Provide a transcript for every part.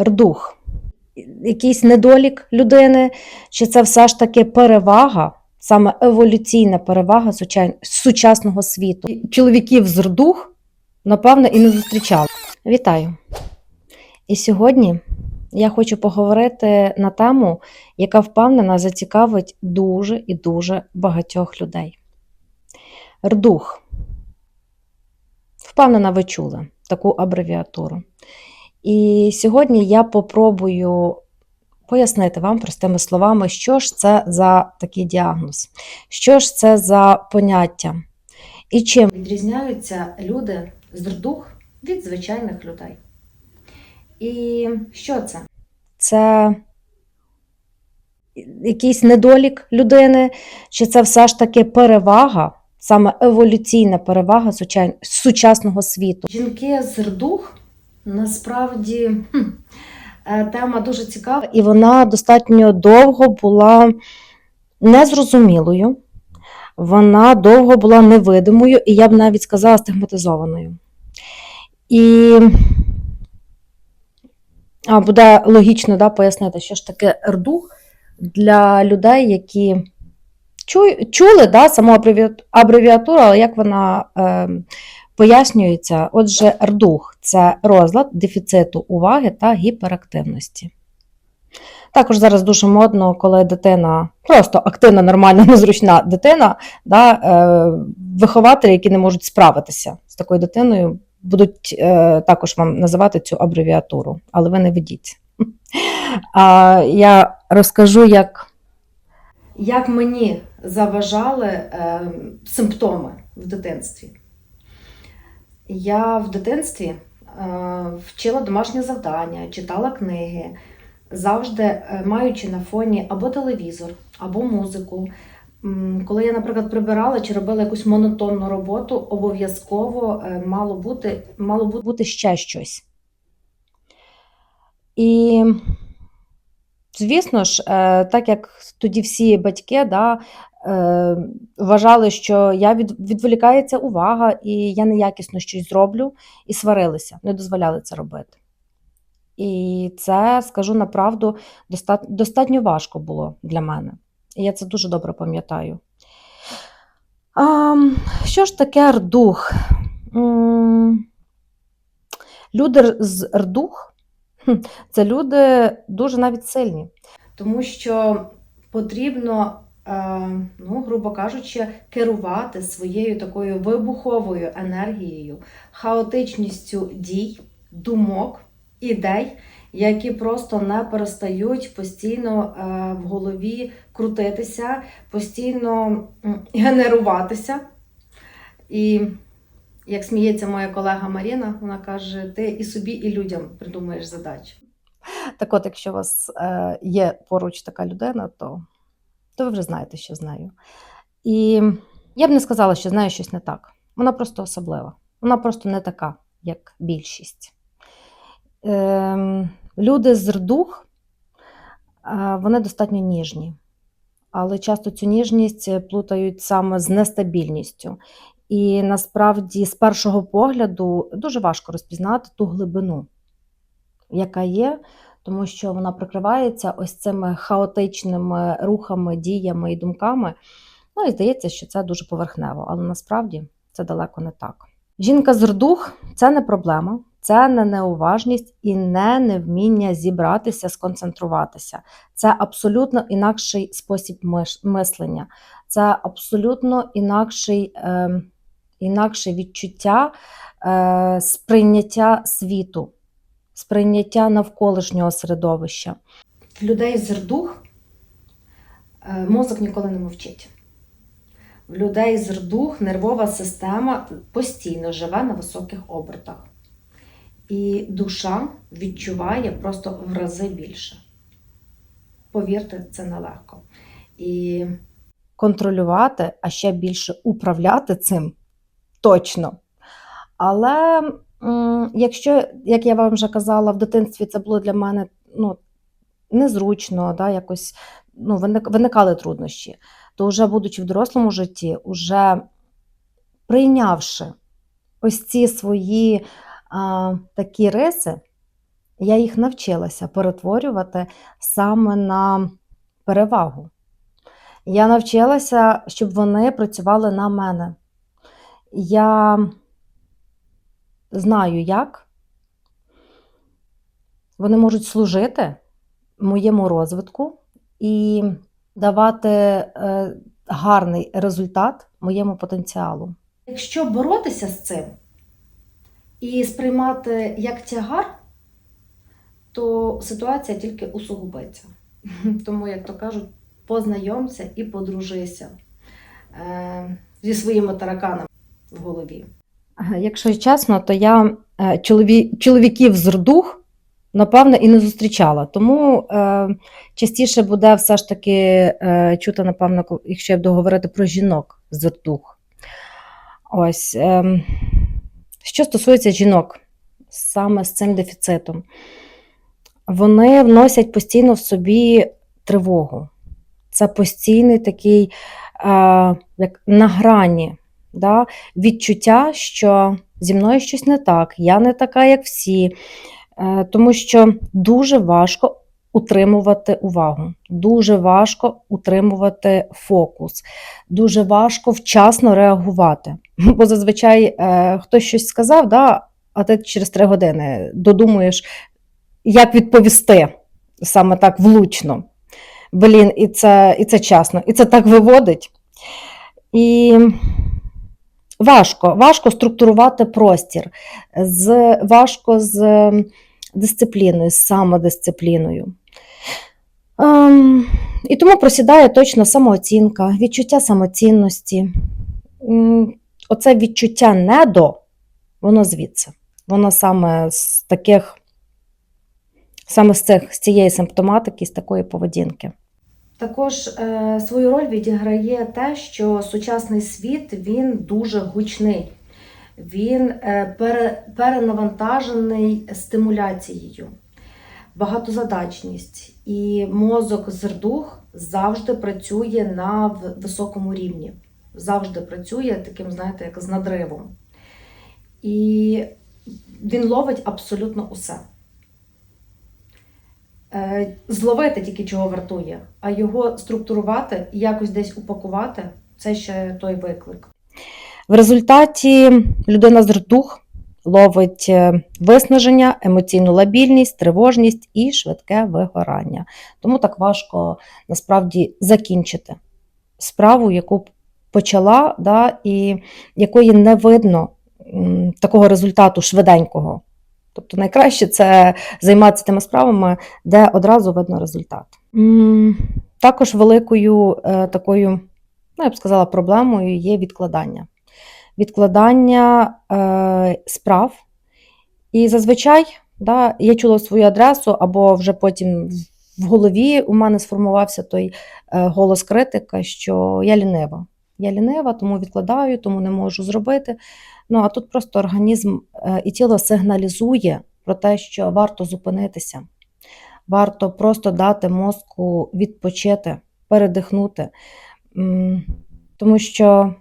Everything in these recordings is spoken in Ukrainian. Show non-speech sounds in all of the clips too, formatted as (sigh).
рдух, якийсь недолік людини, чи це все ж таки перевага, саме еволюційна перевага сучасного світу. Чоловіків з рдух, напевно, і не зустрічали. Вітаю! І сьогодні я хочу поговорити на тему, яка впевнена зацікавить дуже і дуже багатьох людей. Рдух. Впевнена, ви чули таку абревіатуру. І сьогодні я попробую пояснити вам простими словами, що ж це за такий діагноз, що ж це за поняття, і чим відрізняються люди з рдух від звичайних людей. І що це? Це якийсь недолік людини, чи це все ж таки перевага, саме еволюційна перевага сучасного світу? Жінки з рдух насправді е, тема дуже цікава, і вона достатньо довго була незрозумілою. Вона довго була невидимою, і я б навіть сказала стигматизованою. І а, буде логічно да, пояснити, що ж таке рдух для людей, які чу- чули да, саму абревіатуру, але як вона е, пояснюється. Отже, рдух це розлад дефіциту уваги та гіперактивності. Також зараз дуже модно, коли дитина просто активна, нормальна, (laughs) незручна дитина, да, е, вихователі, які не можуть справитися з такою дитиною, будуть е, також вам називати цю абревіатуру, але ви не ведіть. А, я розкажу, як, як мені заважали е, симптоми в дитинстві. Я в дитинстві е, вчила домашнє завдання, читала книги, завжди е, маючи на фоні або телевізор, або музику. Коли я, наприклад, прибирала чи робила якусь монотонну роботу, обов'язково е, мало бути, мало бути ще щось. І, звісно ж, так як тоді всі батьки да, е, вважали, що я від, відволікається увага, і я неякісно щось зроблю, і сварилися, не дозволяли це робити. І це, скажу на правду, достатньо важко було для мене. І я це дуже добре пам'ятаю. Що ж таке рдух? Люди з рдух це люди дуже навіть сильні, тому що потрібно, ну, грубо кажучи, керувати своєю такою вибуховою енергією, хаотичністю дій, думок, ідей, які просто не перестають постійно е, в голові крутитися, постійно генеруватися. І як сміється моя колега Маріна, вона каже: ти і собі, і людям придумаєш задачі. Так от, якщо у вас е, є поруч така людина, то, то ви вже знаєте, що з нею. І я б не сказала, що з нею щось не так. Вона просто особлива. Вона просто не така, як більшість. Ем, люди з рдух, е, вони достатньо ніжні, але часто цю ніжність е, плутають саме з нестабільністю. І насправді, з першого погляду, дуже важко розпізнати ту глибину, яка є, тому що вона прикривається ось цими хаотичними рухами, діями і думками. Ну і здається, що це дуже поверхнево, але насправді це далеко не так. Жінка з рдух це не проблема, це не неуважність і не невміння зібратися, сконцентруватися. Це абсолютно інакший спосіб мислення, це абсолютно інакший, е, інакше відчуття е, сприйняття світу, сприйняття навколишнього середовища. В людей з рдух е, мозок ніколи не мовчить. В людей з рдух нервова система постійно живе на високих обертах. І душа відчуває просто в рази більше. Повірте, це нелегко. І контролювати, а ще більше управляти цим точно. Але якщо, як я вам вже казала, в дитинстві це було для мене ну, незручно, да, якось ну, виникали труднощі, то вже будучи в дорослому житті, уже прийнявши ось ці свої а, такі риси, я їх навчилася перетворювати саме на перевагу. Я навчилася, щоб вони працювали на мене. Я знаю, як вони можуть служити моєму розвитку і давати е, гарний результат моєму потенціалу. Якщо боротися з цим і сприймати як тягар, то ситуація тільки усугубиться. (laughs) Тому, як то кажуть, познайомся і подружися е, зі своїми тараканами в голові. Якщо чесно, то я е, чолові... чоловіків з рдух, напевно, і не зустрічала. Тому е, частіше буде все ж таки е, чути, напевно, якщо я буду говорити про жінок з рдух. Ось. Е, що стосується жінок, саме з цим дефіцитом, вони вносять постійно в собі тривогу. Це постійний такий, е, як на грані, да? відчуття, що зі мною щось не так, я не така, як всі. Е, тому що дуже важко утримувати увагу, дуже важко утримувати фокус, дуже важко вчасно реагувати. (laughs) Бо зазвичай е, хтось щось сказав, да, а ти через три години додумуєш, як відповісти саме так влучно. Блін, і це, і це чесно, і це так виводить. І важко, важко структурувати простір, з, важко з дисципліною, з самодисципліною. Ем, і тому просідає точно самооцінка, відчуття самоцінності. Оце відчуття недо, воно звідси. Воно саме з таких, саме з, цих, з цієї симптоматики, з такої поведінки. Також е, свою роль відіграє те, що сучасний світ він дуже гучний. Він е, пере, перенавантажений стимуляцією, багатозадачність. І мозок з рдух завжди працює на високому рівні. Завжди працює таким, знаєте, як з надривом. І він ловить абсолютно усе. Е, Зловити тільки чого вартує, а його структурувати і якось десь упакувати це ще той виклик. В результаті людина з рдух ловить е, виснаження, емоційну лабільність, тривожність і швидке вигорання. Тому так важко насправді закінчити справу, яку почала, да, і якої не видно такого результату швиденького. Тобто найкраще це займатися тими справами, де одразу видно результат. Також великою е, такою, ну я б сказала, проблемою є відкладання. Відкладання е, справ. І зазвичай да, я чула свою адресу, або вже потім в голові у мене сформувався той е, голос критика, що я лінива. Я лінива, тому відкладаю, тому не можу зробити. Ну а тут просто організм е, і тіло сигналізує про те, що варто зупинитися, варто просто дати мозку відпочити, передихнути, тому що,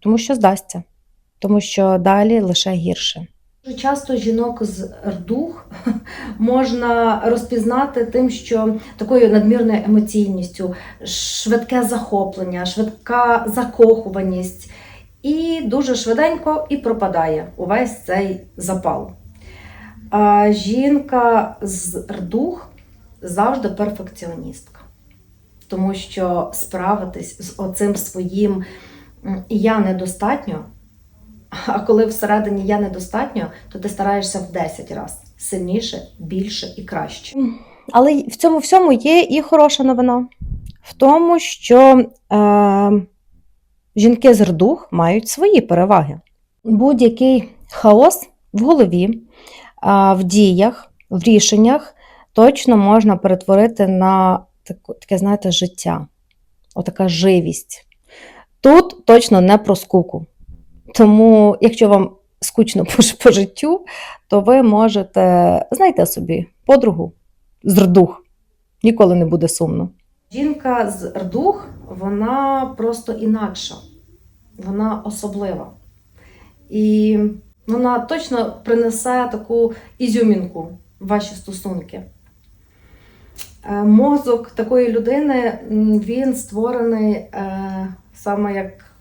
тому що здасться, тому що далі лише гірше. Дуже часто жінок з рдух (laughs) можна розпізнати тим, що такою надмірною емоційністю, швидке захоплення, швидка закохуваність, і дуже швиденько і пропадає увесь цей запал. А жінка з рдух завжди перфекціоністка, тому що справитись з оцим своїм я недостатньо. А коли всередині я недостатньо, то ти стараєшся в 10 разів сильніше, більше і краще. Але в цьому всьому є і хороша новина. В тому, що е, жінки з рдух мають свої переваги. Будь-який хаос в голові, а, в діях, в рішеннях точно можна перетворити на таке, знаєте, життя, отака живість. Тут точно не про скуку. Тому, якщо вам скучно (laughs) по, по життю, то ви можете знайти собі подругу з рдух. Ніколи не буде сумно. Жінка з рдух, вона просто інакша, вона особлива. І вона точно принесе таку ізюмінку ваші стосунки. Е, Мозок такої людини він створений е, саме як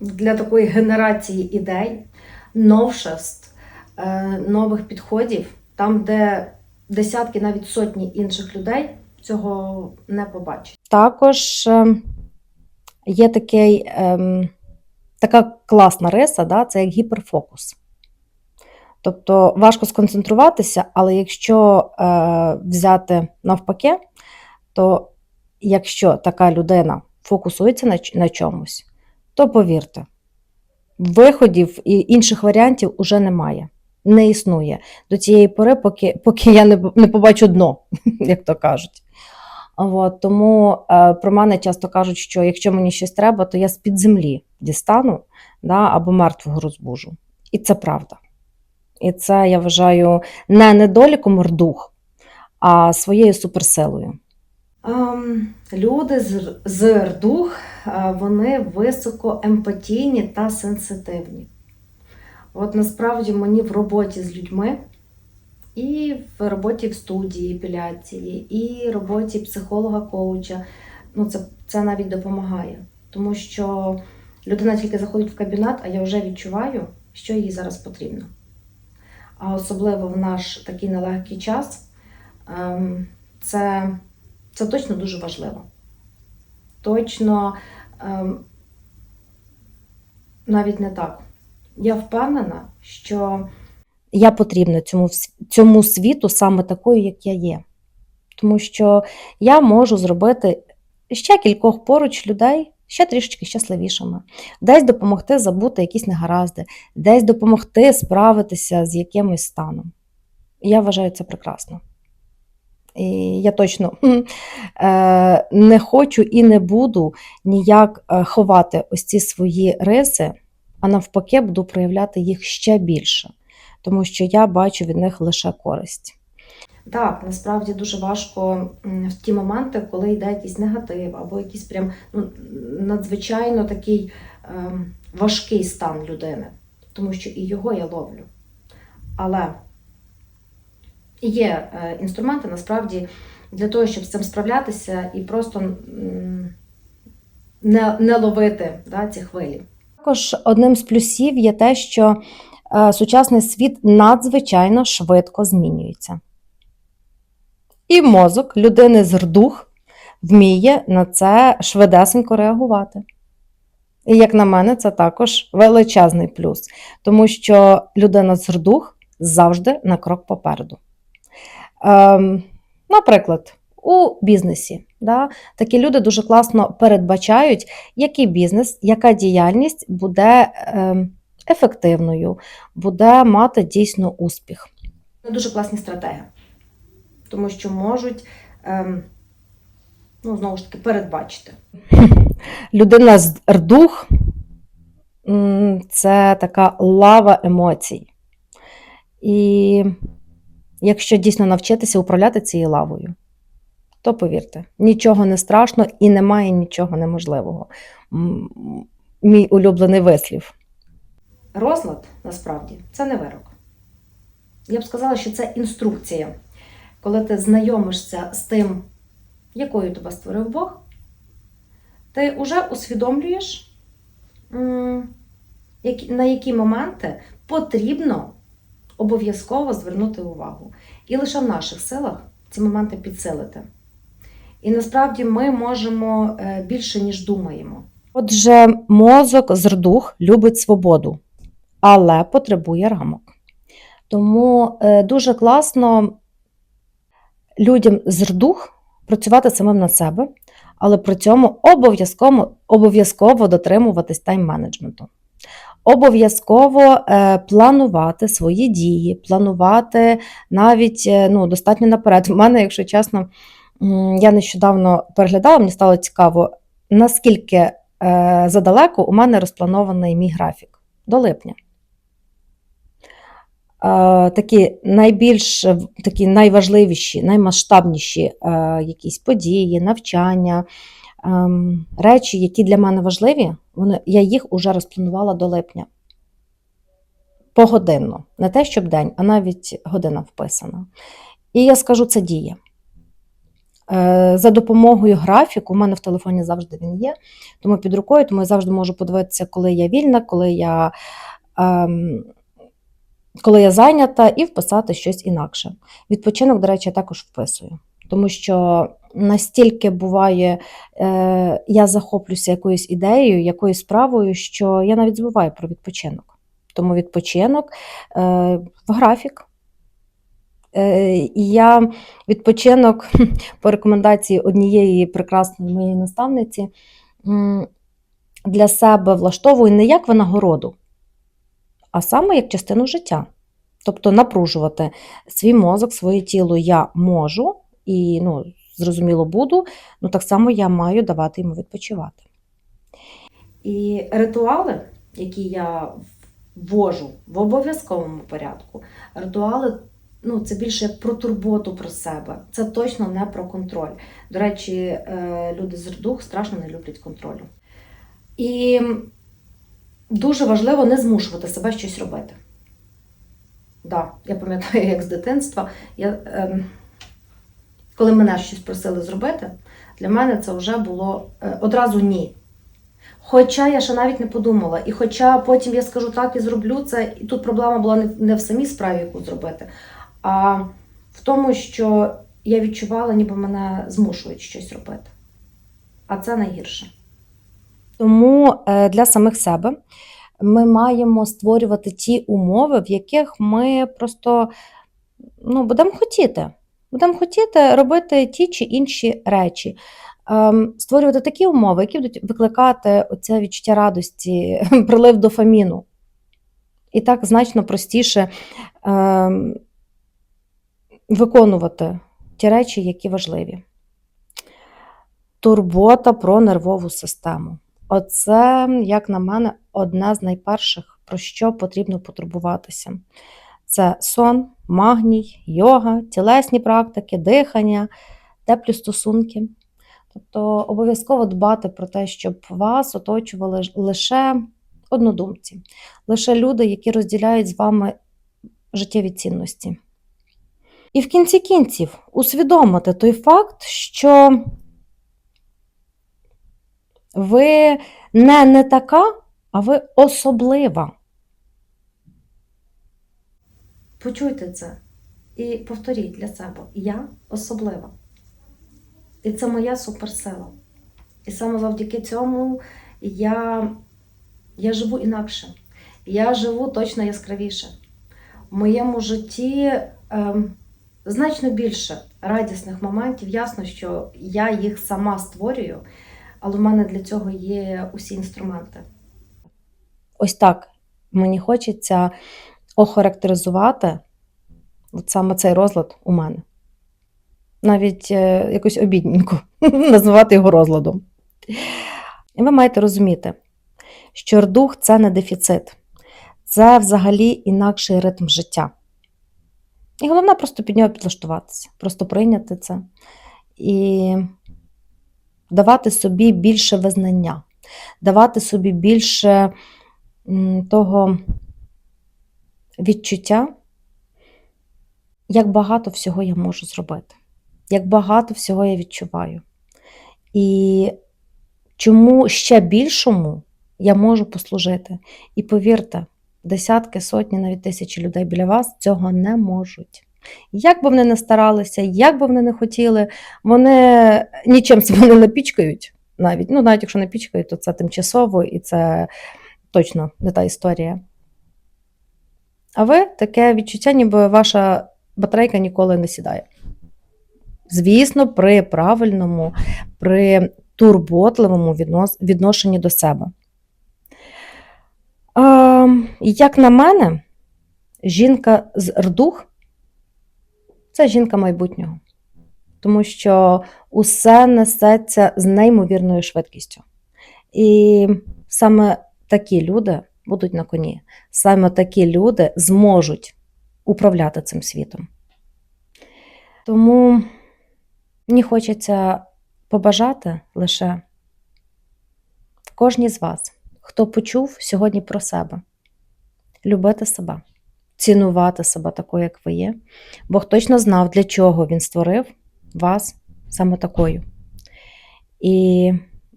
для такої генерації ідей, новшеств, е, нових підходів, там, де десятки, навіть сотні інших людей цього не побачать. Також е, є такий, ем, така класна риса, да, це як гіперфокус. Тобто важко сконцентруватися, але якщо е, взяти навпаки, то якщо така людина фокусується на, на чомусь, то повірте, виходів і інших варіантів уже немає. Не існує до цієї пори, поки, поки я не, не побачу дно, (laughs) як то кажуть. От, тому е, про мене часто кажуть, що якщо мені щось треба, то я з-під землі дістану да, або мертвого розбужу. І це правда. І це я вважаю не недоліком рдух, а своєю суперсилою. Ем, люди з, з рдух, вони високо емпатійні та сенситивні. От насправді мені в роботі з людьми, і в роботі в студії епіляції, і роботі психолога-коуча, ну це, це навіть допомагає. Тому що людина тільки заходить в кабінет, а я вже відчуваю, що їй зараз потрібно. А особливо в наш такий нелегкий час, ем, це, це точно дуже важливо. Точно ем, навіть не так. Я впевнена, що я потрібна цьому, цьому світу саме такою, як я є. Тому що я можу зробити ще кількох поруч людей ще трішечки щасливішими, десь допомогти забути якісь негаразди, десь допомогти справитися з якимось станом. Я вважаю це прекрасно. І я точно е, не хочу і не буду ніяк е, ховати ось ці свої риси, а навпаки, буду проявляти їх ще більше, тому що я бачу від них лише користь. Так, насправді дуже важко в ті моменти, коли йде якийсь негатив або якийсь прям ну, надзвичайно такий ем, важкий стан людини, тому що і його я ловлю. Але є е, інструменти насправді для того, щоб з цим справлятися і просто не, не ловити да, ці хвилі. Також одним з плюсів є те, що е, сучасний світ надзвичайно швидко змінюється. І мозок людини з рдух вміє на це швидесенько реагувати. І, як на мене, це також величезний плюс, тому що людина з рдух завжди на крок попереду. Ем, наприклад, у бізнесі да, такі люди дуже класно передбачають, який бізнес, яка діяльність буде ем, ефективною, буде мати дійсно успіх. Дуже класні стратегії тому що можуть, ем, ну, знову ж таки, передбачити. (laughs) Людина з рдух це така лава емоцій. І якщо дійсно навчитися управляти цією лавою, то повірте, нічого не страшно і немає нічого неможливого. Мій улюблений вислів. Розлад насправді це не вирок. Я б сказала, що це інструкція коли ти знайомишся з тим, якою тебе створив Бог, ти вже усвідомлюєш, на які моменти потрібно обов'язково звернути увагу. І лише в наших силах ці моменти підсилити. І насправді ми можемо е, більше, ніж думаємо. Отже, мозок з рдух любить свободу, але потребує рамок. Тому е, дуже класно людям з рдух працювати самим на себе, але при цьому обов'язково, обов'язково дотримуватись тайм-менеджменту. Обов'язково е, планувати свої дії, планувати навіть е, ну, достатньо наперед. У мене, якщо чесно, я нещодавно переглядала, мені стало цікаво, наскільки е, задалеко у мене розпланований мій графік до липня. Такі найбільш такі найважливіші, наймасштабніші якісь події, навчання, речі, які для мене важливі, вони, я їх уже розпланувала до липня. Погодинно. Не те, щоб день, а навіть година вписана. І я скажу, це діє. Е, За допомогою графіку, у мене в телефоні завжди він є, тому під рукою, тому я завжди можу подивитися, коли я вільна, коли я, ем, коли я зайнята, і вписати щось інакше. Відпочинок, до речі, я також вписую, тому що настільки буває, е, я захоплюся якоюсь ідеєю, якоюсь справою, що я навіть забуваю про відпочинок. Тому відпочинок е, в графік. Е, І я відпочинок (laughs) по рекомендації однієї прекрасної моєї наставниці для себе влаштовую не як винагороду, а саме як частину життя. Тобто напружувати свій мозок, своє тіло я можу і ну, зрозуміло буду, ну так само я маю давати йому відпочивати. І ритуали, які я ввожу в обов'язковому порядку, ритуали ну, це більше про турботу про себе. Це точно не про контроль. До речі, е, люди з дух страшно не люблять контролю. І дуже важливо не змушувати себе щось робити. Да, я пам'ятаю, як з дитинства, я, ем, коли мене щось просили зробити, для мене це вже було е, одразу ні. Хоча я ще навіть не подумала, і хоча потім я скажу так і зроблю це, і тут проблема була не, в самій справі, яку зробити, а в тому, що я відчувала, ніби мене змушують щось робити. А це найгірше. Тому е, для самих себе ми маємо створювати ті умови, в яких ми просто ну, будемо хотіти. Будемо хотіти робити ті чи інші речі. Ем, Створювати такі умови, які будуть викликати оце відчуття радості, (laughs) прилив дофаміну. І так значно простіше ем, виконувати ті речі, які важливі. Турбота про нервову систему. Оце, як на мене, одне з найперших, про що потрібно потурбуватися. Це сон, магній, йога, тілесні практики, дихання, теплі стосунки. Тобто обов'язково дбати про те, щоб вас оточували лише однодумці, лише люди, які розділяють з вами життєві цінності. І в кінці кінців усвідомити той факт, що ви не не така, а ви особлива. Почуйте це і повторіть для себе: я особлива. І це моя суперсила. І саме завдяки цьому я, я живу інакше. Я живу точно яскравіше. В моєму житті ем, значно більше радісних моментів. Ясно, що я їх сама створюю, але в мене для цього є усі інструменти. Ось так мені хочеться охарактеризувати от саме цей розлад у мене. Навіть е, якось обідненько (laughs) називати його розладом. І ви маєте розуміти, що дух це не дефіцит, це взагалі інакший ритм життя. І головне просто під нього підлаштуватися, просто прийняти це і давати собі більше визнання, давати собі більше того відчуття, як багато всього я можу зробити, як багато всього я відчуваю. І чому ще більшому я можу послужити. І повірте, десятки, сотні, навіть тисячі людей біля вас цього не можуть. Як би вони не старалися, як би вони не хотіли, вони нічим себе не напічкають навіть. Ну, навіть якщо напічкають, то це тимчасово і це точно не та історія. А ви таке відчуття, ніби ваша батарейка ніколи не сідає. Звісно, при правильному, при турботливому віднос- відношенні до себе. А, як на мене, жінка з рдух це жінка майбутнього, тому що усе несеться з неймовірною швидкістю. І саме такі люди будуть на коні, саме такі люди зможуть управляти цим світом. Тому мені хочеться побажати лише кожній з вас, хто почув сьогодні про себе, любити себе, цінувати себе такою, як ви є. Бог точно знав, для чого він створив вас саме такою. І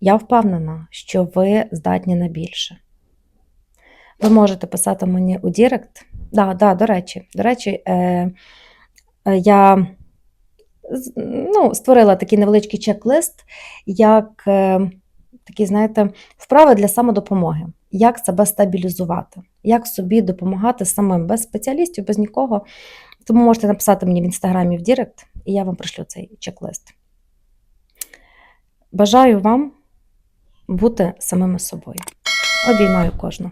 я впевнена, що ви здатні на більше. Ви можете писати мені у Дірект. Да, да, до речі, до речі, е, е, я ну, створила такий невеличкий чек-лист, як е, такі, знаєте, вправи для самодопомоги. Як себе стабілізувати, як собі допомагати самим без спеціалістів, без нікого. Тому можете написати мені в інстаграмі в Дірект, і я вам пришлю цей чек-лист. Бажаю вам бути самими собою. Обіймаю кожну.